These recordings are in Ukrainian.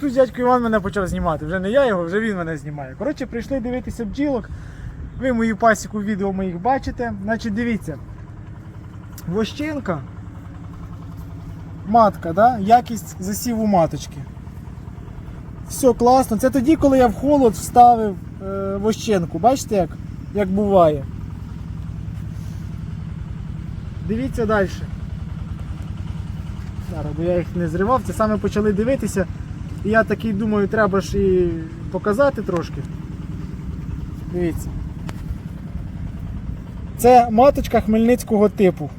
Тут дядько Іван мене почав знімати, вже не я його, вже він мене знімає. Коротше, прийшли дивитися бджілок. Ви мою пасіку відео моїх бачите. Значить, дивіться. Вощенка. Матка, да? якість засіву маточки. Все класно. Це тоді, коли я в холод вставив е, вощенку. Бачите, як, як буває. Дивіться далі. Зараз, бо я їх не зривав, це саме почали дивитися. І я такий думаю, треба ж і показати трошки. Дивіться. Це маточка хмельницького типу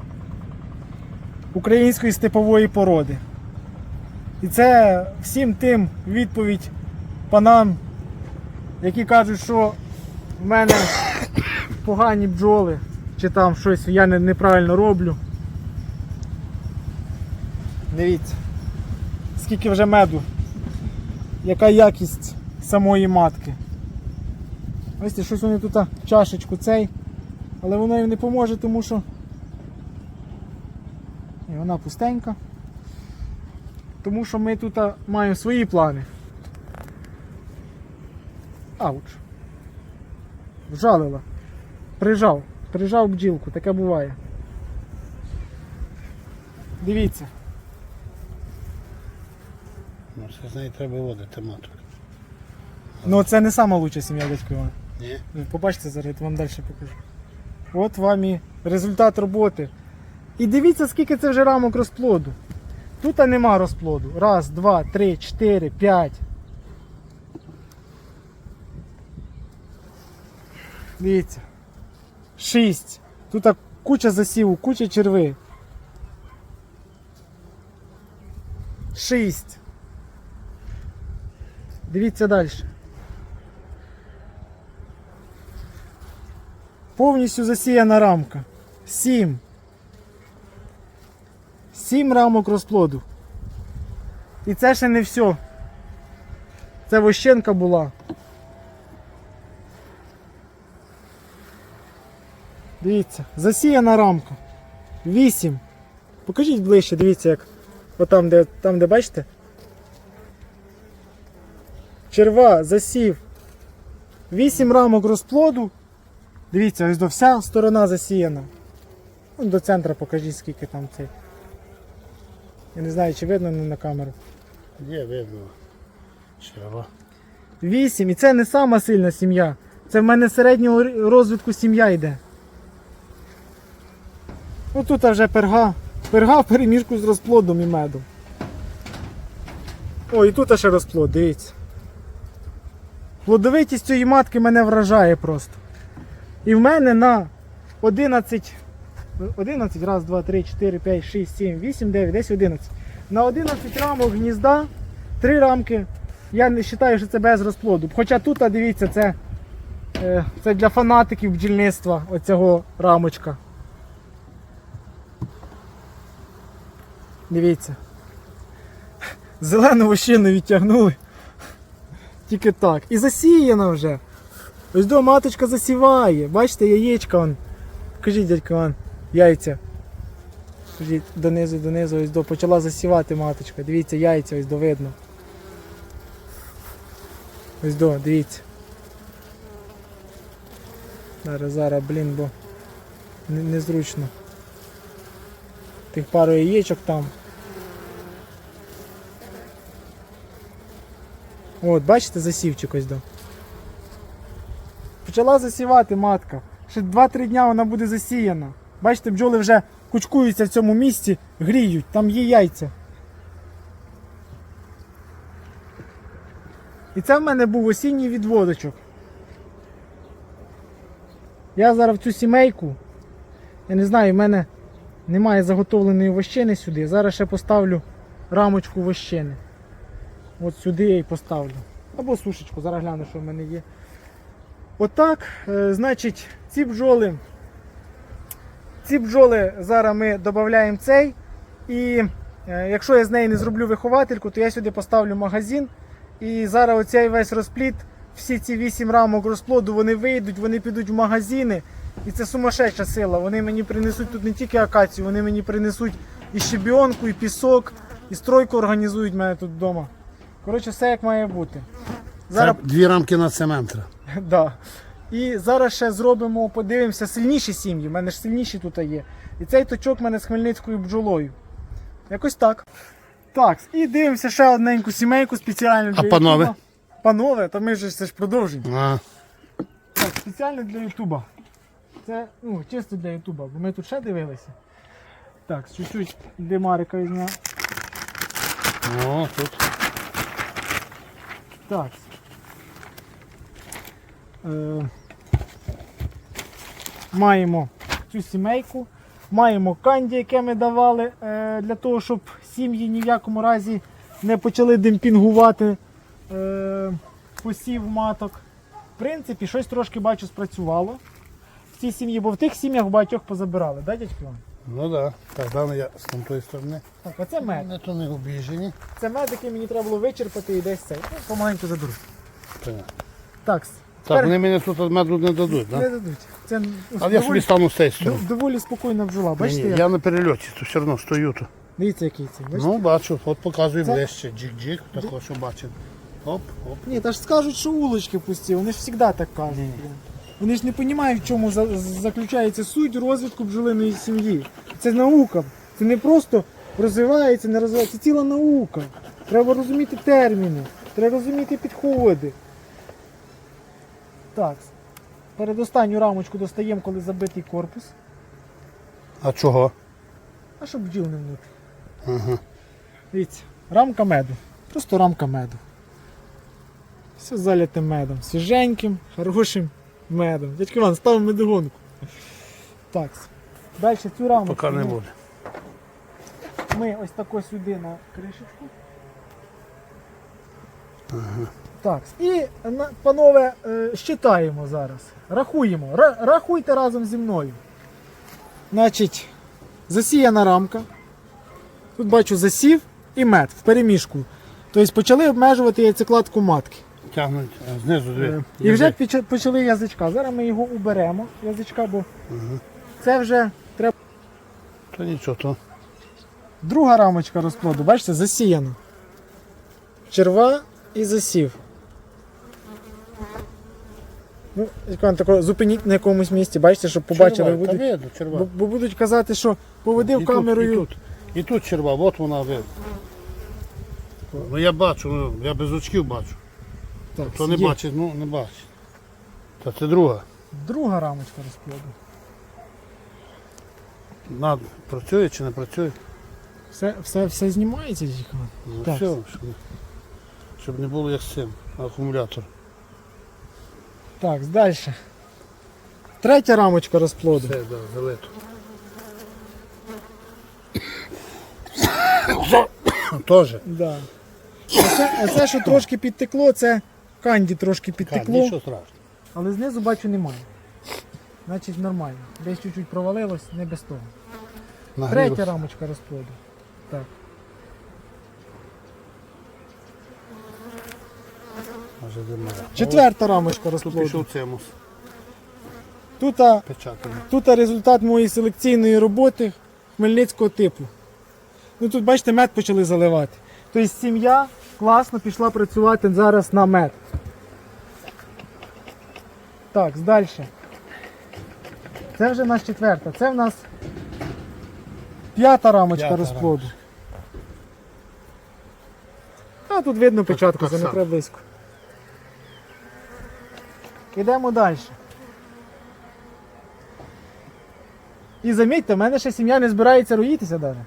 української степової породи. І це всім тим відповідь панам, які кажуть, що в мене погані бджоли, чи там щось я неправильно роблю. Дивіться, скільки вже меду яка якість самої матки. Бачите, щось вони тут чашечку цей, але воно їм не поможе, тому що Ні, вона пустенька. Тому що ми тут маємо свої плани. Ауч. Вжалила. Прижав. Прижав бджілку, таке буває. Дивіться. Це з неї треба водити маток. Ну це не сама лучша сім'я дядько Іван. Ні? Побачите зараз, я вам далі покажу. От вам і результат роботи. І дивіться, скільки це вже рамок розплоду. Тут нема розплоду. Раз, два, три, чотири, п'ять. Дивіться. Шість. Тут куча засіву, куча черви. Шість. Дивіться далі. Повністю засіяна рамка. Сім. Сім рамок розплоду. І це ще не все. Це вощенка була. Дивіться, засіяна рамка. Вісім. Покажіть ближче, дивіться, як. Отам, де, там, де бачите? Черва, засів. Вісім рамок розплоду. Дивіться, ось до вся сторона засіяна. Ну, до центра покажіть, скільки там цей. Я не знаю, чи видно на камеру. Є, видно. Черва. Вісім. І це не сама сильна сім'я. Це в мене середнього розвитку сім'я йде. Ну тут вже перга. Перга в переміжку з розплодом і медом. О, і тут ще розплод, дивіться. Плодовитість цієї матки мене вражає просто. І в мене на 11, 11, раз, два, три, 4, 5, 6, 7, 8, 9, десь 11. На 11 рамок гнізда, 3 рамки. Я не вважаю, що це без розплоду. Хоча тут, а дивіться, це, е, це для фанатиків бджільництва оцього рамочка. Дивіться. Зелену вощину відтягнули. Тільки так. І засіяна вже. Ось до маточка засіває. Бачите, яєчка он. Покажіть, дядько Іван, яйця. Покажіть донизу, донизу, ось до почала засівати маточка. Дивіться, яйця ось до видно. Ось до, дивіться. Зараз, зараз, блін, бо незручно. Тих пару яєчок там. От, бачите, засівчик ось до. Почала засівати матка. Ще 2-3 дня вона буде засіяна. Бачите, бджоли вже кучкуються в цьому місці, гріють, там є яйця. І це в мене був осінній відводочок. Я зараз в цю сімейку, я не знаю, в мене немає заготовленої вощини сюди. Зараз ще поставлю рамочку вощини. От сюди я і поставлю. Або сушечку, зараз гляну, що в мене є. Отак, е, значить, ці бджоли. Ці бджоли зараз ми додаємо цей. І е, якщо я з неї не зроблю виховательку, то я сюди поставлю магазин. І зараз оцей весь розплід, всі ці 8 рамок розплоду, вони вийдуть, вони підуть в магазини. І це сумасшедша сила. Вони мені принесуть тут не тільки акацію, вони мені принесуть і щебіонку, і пісок, і стройку організують мене тут вдома. Коротше, все як має бути. Це дві рамки на цементра. Да. І зараз ще зробимо, подивимося, сильніші сім'ї. У мене ж сильніші тут є. І цей точок в мене з Хмельницькою бджолою. Якось так. Так, і дивимося ще одненьку сімейку спеціально для А панове? Ютуба. Панове, то ми ж це ж продовжуємо. А, Так, спеціально для Ютуба. Це ну, чисто для Ютуба, бо ми тут ще дивилися. Так, чуть-чуть димарика візьмемо. о, тут. Так. Е, маємо цю сімейку, маємо канді, яке ми давали е, для того, щоб сім'ї ні в якому разі не почали демпінгувати е, посів маток. В принципі, щось трошки бачу спрацювало в цій сім'ї, бо в тих сім'ях багатьох позабирали, да, дядько? Ну. Да. Так, дане я з тамтої сторони. Так, оце мед. Вони то не обіжені. Це мед, який мені треба було вичерпати і десь цей. Ну, помаленьку заберу. Так, Так, так тепер вони мені тут меду не дадуть, не так? Да? дадуть. Це Але я собі стану з цієї сторони. Доволі спокійна бджола. Бачите, ні, як? я на перельоті, то все одно стою тут. дивіться, який це. Бачите? Ну, бачу, от показую Це- ближче. Джик-джик, такого, що бачив. Оп, оп. Ні, та ж скажуть, що улочки пусті, вони ж завжди так кажуть. Ні. Вони ж не розуміють, в чому заключається суть розвитку бджолиної сім'ї. Це наука. Це не просто розвивається, не розвивається. Це ціла наука. Треба розуміти терміни, треба розуміти підходи. Так. Передостанню рамочку достаємо, коли забитий корпус. А чого? А щоб бджіл не внутрі. Ага. Дивіться, рамка меду. Просто рамка меду. Все заляте медом. Свіженьким, хорошим медом. Дядько Іван, ставимо медогонку. Так. Далі цю рамку Поки не буде. ми ось тако сюди на кришечку. Так. І, панове, е, щитаємо зараз. Рахуємо. Ра- рахуйте разом зі мною. Значить, засіяна рамка. Тут бачу засів і мед в переміжку. Тобто почали обмежувати яйцекладку матки. Тягнуть а, знизу дві. Е, І вже почали язичка. Зараз ми його уберемо, язичка, бо це вже треба. То нічого, то. Друга рамочка розплоду, бачите, засіяна. Черва і засів. Ну, тако зупиніть на якомусь місці, бачите, щоб побачили. Черва, будуть- Та видно, черва. бо, бо будуть казати, що поводив І тут. І тут, і тут черва, от вона видно. Ну я бачу, ну, я без очків бачу. Так, Хто не є. бачить, ну не бачить. Та це друга. Друга рамочка розплоду. Над працює чи не працює? Все, все, все знімається, Іван? Ну Так. все, щоб, щоб не було як з цим, акумулятор. Так, далі. Третя рамочка розплоду. Все, да, залито. Тоже. Да. Оце, оце, що трошки підтекло, це канді трошки підтекло, нічого страшного. але знизу бачу немає. Значить нормально. Десь чуть-чуть провалилось, не без того. Нагрілося. Третя рамочка розплоду. Так. Може. Четверта рамочка Тут розплоду. пішов цимус. Тут, а, тут а результат моєї селекційної роботи хмельницького типу. Ну тут, бачите, мед почали заливати. Тобто сім'я класно пішла працювати зараз на мед. Так, далі. Це вже в нас четверта. Це в нас п'ята рамочка П'ята розплоду. А тут видно печатку, це не треба близько. Йдемо далі. І замітьте, в мене ще сім'я не збирається роїтися навіть.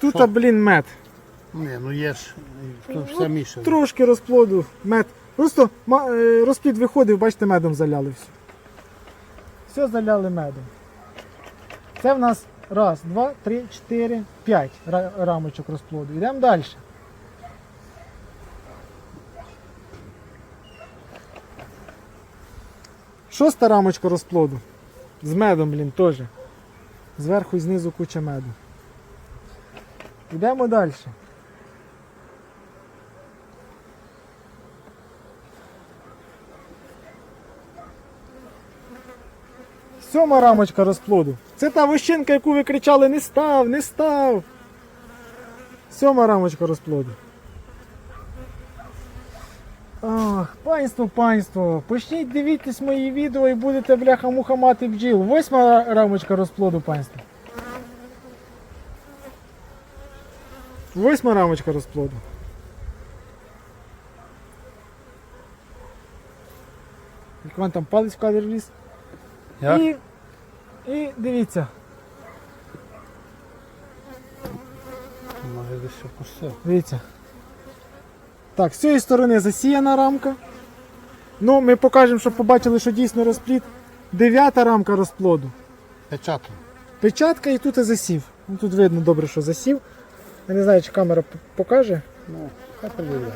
Тут, а, блін, мед. Ні, ну є ж, тут все мішане. Трошки розплоду, мед. Просто е, розплід виходив, бачите, медом заляли все. Все заляли медом. Це в нас раз, два, три, чотири, п'ять рамочок розплоду. Йдемо далі. Шоста рамочка розплоду. З медом, блін, теж. Зверху і знизу куча меду. Йдемо далі. Сьома рамочка розплоду. Це та вощинка, яку ви кричали не став, не став. Сьома рамочка розплоду. Ах, панство, панство, почніть дивитись мої відео і будете бляха-муха мати бджіл. Восьма рамочка розплоду, панство. Восьма рамочка розплоду. Як вам там палець в кадр вліз. Як? І, і дивіться, Може десь опустив. дивіться. Так, з цієї сторони засіяна рамка. Ну, ми покажемо, щоб побачили, що дійсно розплід. Дев'ята рамка розплоду. Печатом. Печатка і тут і засів. Ну, тут видно добре, що засів. Я не знаю, чи камера покаже. Ну, хай подивляє.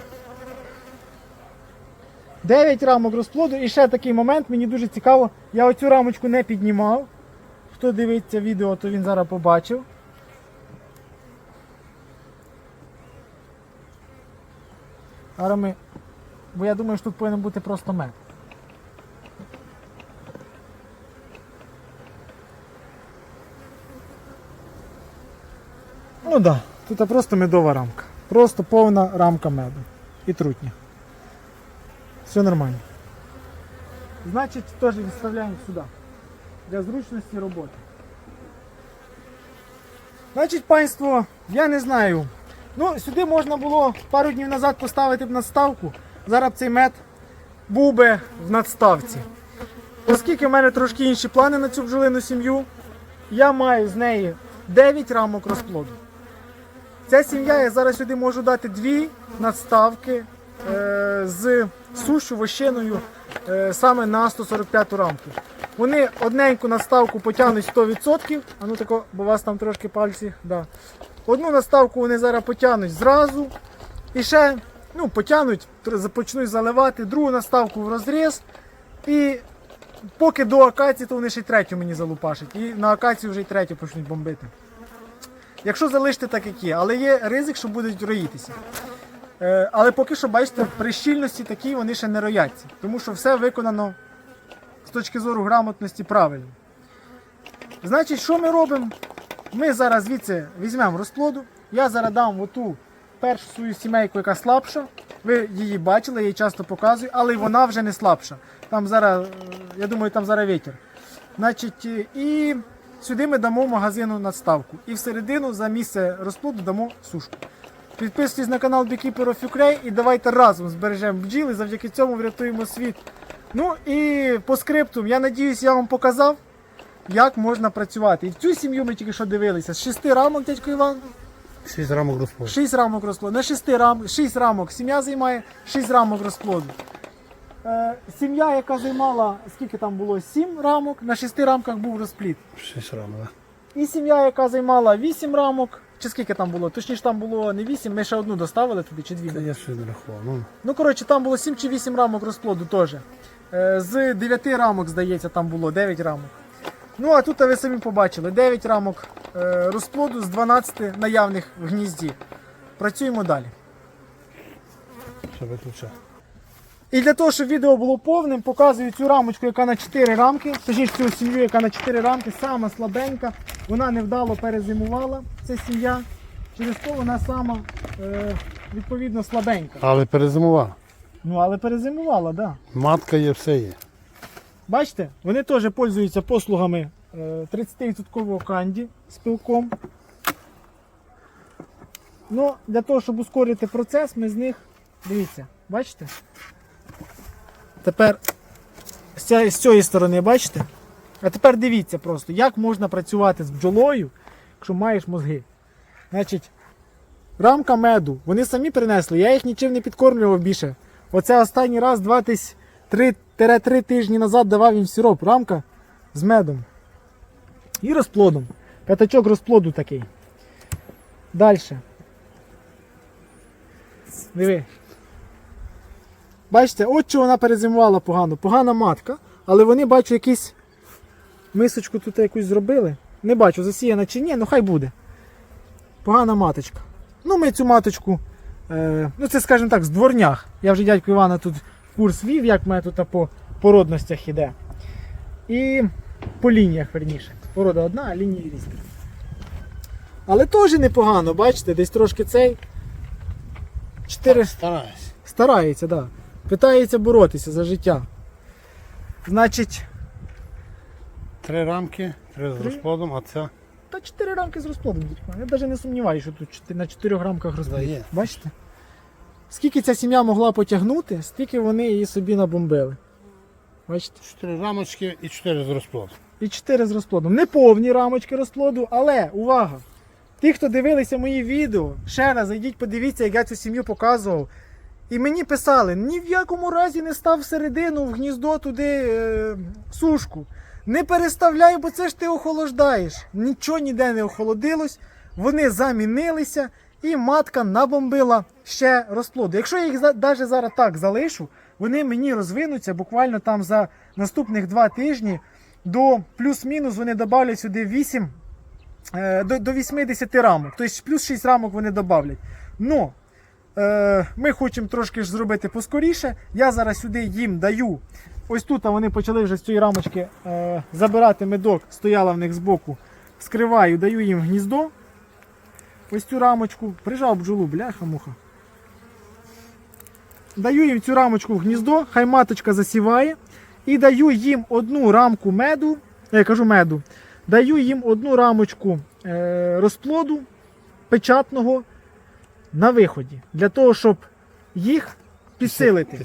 9 рамок розплоду. І ще такий момент, мені дуже цікаво. Я оцю рамочку не піднімав. Хто дивиться відео, то він зараз побачив. Зараз ми. Бо я думаю, що тут повинен бути просто мед. Ну так, да, тут просто медова рамка. Просто повна рамка меду. І трутня. Все нормально. Значить, теж відставляємо сюди. Для зручності роботи. Значить, панство, я не знаю. Ну, сюди можна було пару днів назад поставити б надставку. Зараз цей мед був би в надставці. Оскільки в мене трошки інші плани на цю бджолину сім'ю, я маю з неї 9 рамок розплоду. Ця сім'я, я зараз сюди можу дати дві надставки з сушу вощиною е, саме на 145 рамку. Вони одненьку надставку потягнуть 100%, а ну тако, бо у вас там трошки пальці. Да. Одну надставку вони зараз потягнуть зразу. І ще ну, потягнуть, почнуть заливати, другу надставку в розріз. І поки до акації, то вони ще й третю мені залупашать. І на акацію вже й третю почнуть бомбити. Якщо залишити так, як є, але є ризик, що будуть роїтися. Е, але поки що, бачите, при щільності такій вони ще не рояться, тому що все виконано з точки зору грамотності правильно. Значить, що ми робимо? Ми зараз звідси візьмемо розплоду. Я зараз дам оту першу свою сімейку, яка слабша. Ви її бачили, я її часто показую, але вона вже не слабша. Там зараз, е, я думаю, там зараз вітер. Значить, е, і сюди ми дамо магазину надставку. І всередину за місце розплоду дамо сушку. Підписуйтесь на канал Beekeeper of Ukraine і давайте разом збережемо бджіли, завдяки цьому врятуємо світ. Ну і по скрипту, я надіюсь, я вам показав, як можна працювати. І в цю сім'ю ми тільки що дивилися. З шести рамок, дядько Іван, Шість рамок розплоду. 6 рамок розплоду. На 6 рам... 6 рамок сім'я займає 6 рамок розплоду. Е, сім'я, яка займала, скільки там було? 7 рамок, на 6 рамках був розплід. Шість рамок, так. І сім'я, яка займала 8 рамок, чи скільки там було? Точніше, там було не 8, ми ще одну доставили туди, чи дві. Та я щось не рахував. Ну, Ну, коротше, там було 7 чи 8 рамок розплоду теж. Е, З 9 рамок, здається, там було 9 рамок. Ну, а тут ви самі побачили 9 рамок е, розплоду з 12 наявних в гнізді. Працюємо далі. що виключати. І для того, щоб відео було повним, показую цю рамочку, яка на 4 рамки. Точніше, цю сім'ю, яка на 4 рамки, сама слабенька. Вона невдало перезимувала, ця сім'я. Через то вона сама е, відповідно слабенька. Але перезимував. Ну, але перезимувала, так. Да. Матка є, все є. Бачите, вони теж пользуються послугами е, 30% канді з пилком. Ну, для того, щоб ускорити процес, ми з них, дивіться, бачите? Тепер з цієї, сторони, бачите? А тепер дивіться просто, як можна працювати з бджолою, якщо маєш мозги. Значить, рамка меду, вони самі принесли, я їх нічим не підкормлював більше. Оце останній раз, два тись 3-3 тижні назад давав їм сироп, рамка з медом. І розплодом. П'ятачок розплоду такий. Далі. Диви. Бачите, от чого вона перезимувала погано. Погана матка, але вони бачу якісь мисочку тут якусь зробили. Не бачу, засіяна чи ні, ну хай буде. Погана маточка. Ну, ми цю маточку, е, ну це, скажімо так, з дворнях. Я вже дядько Івана тут курс вів, як мене тут по породностях іде. І по лініях, верніше. Порода одна, а лінії різні. Але теж непогано, бачите, десь трошки цей. Чотири Стараюсь. старається, так. Да. Питається боротися за життя. Значить, Три рамки, три з Три? розплодом, а ця та 4 рамки з розплодом. дядько. Я навіть не сумніваюся, що тут на 4 рамках розплод. Да, є. Бачите? Скільки ця сім'я могла потягнути, стільки вони її собі набомбили. Бачите? чотири рамочки і чотири з розплодом. І 4 з розплодом. Не повні рамочки розплоду, але увага! Ті, хто дивилися мої відео, ще раз зайдіть, подивіться, як я цю сім'ю показував. І мені писали: ні в якому разі не став всередину в гніздо туди е, сушку. Не переставляй, бо це ж ти охолоджаєш. Нічого ніде не охолодилось, вони замінилися, і матка набомбила ще розплоду. Якщо я їх навіть зараз так залишу, вони мені розвинуться буквально там за наступних два тижні до плюс-мінус вони додавлять сюди 8, е, до, до 80 рамок. Тобто плюс 6 рамок вони додавлять. Но е, ми хочемо трошки ж зробити поскоріше. Я зараз сюди їм даю. Ось тут вони почали вже з цієї рамочки е, забирати медок, стояла в них збоку. Скриваю, даю їм гніздо. Ось цю рамочку. Прижав бджолу, бляха-муха. Даю їм цю рамочку в гніздо, хай маточка засіває. І даю їм одну рамку меду. Я кажу меду. Даю їм одну рамочку е, розплоду печатного на виході. Для того, щоб їх підсилити.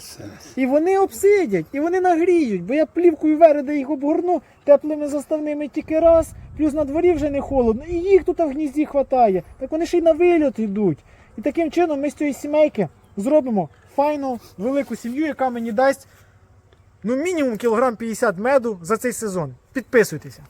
І вони обсидять, і вони нагріють, бо я плівкою вереда їх обгорну теплими заставними тільки раз, плюс на дворі вже не холодно, і їх тут в гнізді хватає. Так вони ще й на вильот йдуть. І таким чином ми з цієї сімейки зробимо файну велику сім'ю, яка мені дасть ну, мінімум кілограм 50 меду за цей сезон. Підписуйтеся.